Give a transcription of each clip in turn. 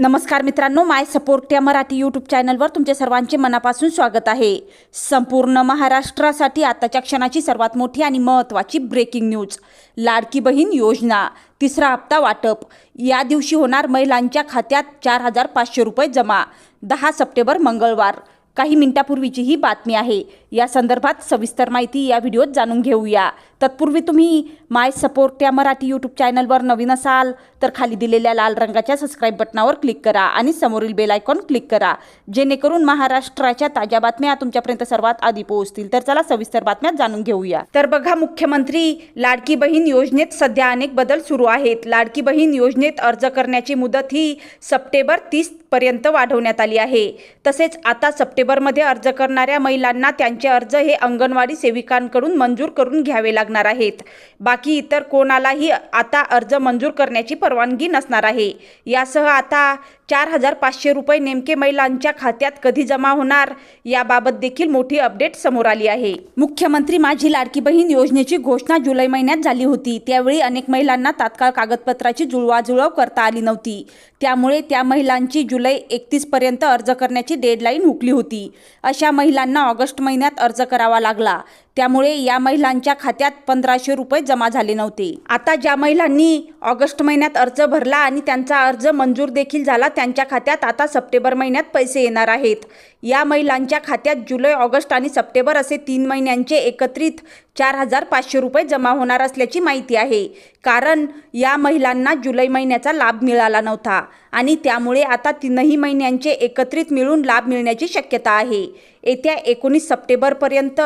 नमस्कार मित्रांनो माय सपोर्ट या मराठी यूट्यूब चॅनलवर तुमचे सर्वांचे मनापासून स्वागत आहे. संपूर्ण महाराष्ट्रासाठी आताच्या क्षणाची सर्वात मोठी आणि महत्त्वाची ब्रेकिंग न्यूज लाडकी बहीण योजना तिसरा हप्ता वाटप. या दिवशी होणार महिलांच्या खात्यात चार हजार पाचशे रुपये जमा. दहा सप्टेंबर मंगळवार. काही मिनिटापूर्वीची ही बातमी आहे. या संदर्भात सविस्तर माहिती या व्हिडिओत जाणून घेऊया. तत्पूर्वी तुम्ही माय सपोर्ट या मराठी यूट्यूब चॅनलवर नवीन असाल तर खाली दिलेल्या लाल रंगाच्या सबस्क्राईब बटनावर क्लिक करा आणि समोरील बेल आयकॉन क्लिक करा. जेणेकरून महाराष्ट्राच्या ताज्या बातम्या तुमच्यापर्यंत सर्वात आधी पोहोचतील. तर चला सविस्तर बातम्या जाणून घेऊया. तर बघा मुख्यमंत्री लाडकी बहीण योजनेत सध्या अनेक बदल सुरू आहेत. लाडकी बहीण योजनेत अर्ज करण्याची मुदत ही सप्टेंबर तीस पर्यंत वाढवण्यात आली आहे. तसेच आता लेबरमध्ये अर्ज करणाऱ्या महिलांना त्यांचे अर्ज हे अंगणवाडी सेविकांकडून मंजूर करून घ्यावे लागणार आहेत. बाकी इतर कोणालाही आता अर्ज मंजूर करण्याची परवानगी नसणार आहे. यासह आता चार हजार पाचशे रुपये नेमके महिलांच्या खात्यात कधी जमा होणार? याबाबत देखील मोठी अपडेट समोर आली आहे. मुख्यमंत्री माझी लाडकी बहीण योजनेची घोषणा जुलै महिन्यात झाली होती. त्यावेळी अनेक महिलांना तात्काळ कागदपत्राची जुळवाजुळव करता आली नव्हती. त्यामुळे त्या महिलांची जुलै एकतीस पर्यंत अर्ज करण्याची डेडलाईन हुकली होती. अशा महिलांना ऑगस्ट महिन्यात अर्ज करावा लागला. त्यामुळे या महिलांच्या खात्यात पंधराशे रुपये जमा झाले नव्हते. आता ज्या महिलांनी ऑगस्ट महिन्यात अर्ज भरला आणि त्यांचा अर्ज मंजूर देखील झाला त्यांच्या खात्यात आता सप्टेंबर महिन्यात पैसे येणार आहेत. या महिलांच्या खात्यात जुलै ऑगस्ट आणि सप्टेंबर असे तीन महिन्यांचे एकत्रित चार हजार पाचशे रुपये जमा होणार असल्याची माहिती आहे. कारण या महिलांना जुलै महिन्याचा लाभ मिळाला नव्हता. आणि त्यामुळे आता तीनही महिन्यांचे एकत्रित मिळून लाभ मिळण्याची शक्यता आहे. येत्या एकोणीस सप्टेंबरपर्यंत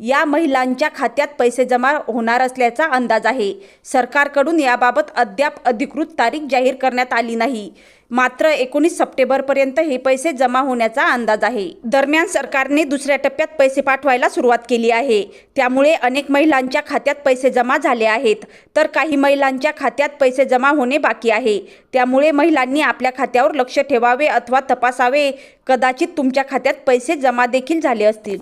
या महिलांच्या खात्यात पैसे जमा होणार असल्याचा अंदाज आहे. सरकारकडून याबाबत अद्याप अधिकृत तारीख जाहीर करण्यात आली नाही. मात्र एकोणीस सप्टेंबरपर्यंत हे पैसे जमा होण्याचा अंदाज आहे. दरम्यान सरकारने दुसऱ्या टप्प्यात पैसे पाठवायला सुरुवात केली आहे. त्यामुळे अनेक महिलांच्या खात्यात पैसे जमा झाले आहेत. तर काही महिलांच्या खात्यात पैसे जमा होणे बाकी आहे. त्यामुळे महिलांनी आपल्या खात्यावर लक्ष ठेवावे अथवा तपासावे. कदाचित तुमच्या खात्यात पैसे जमा देखील झाले असतील.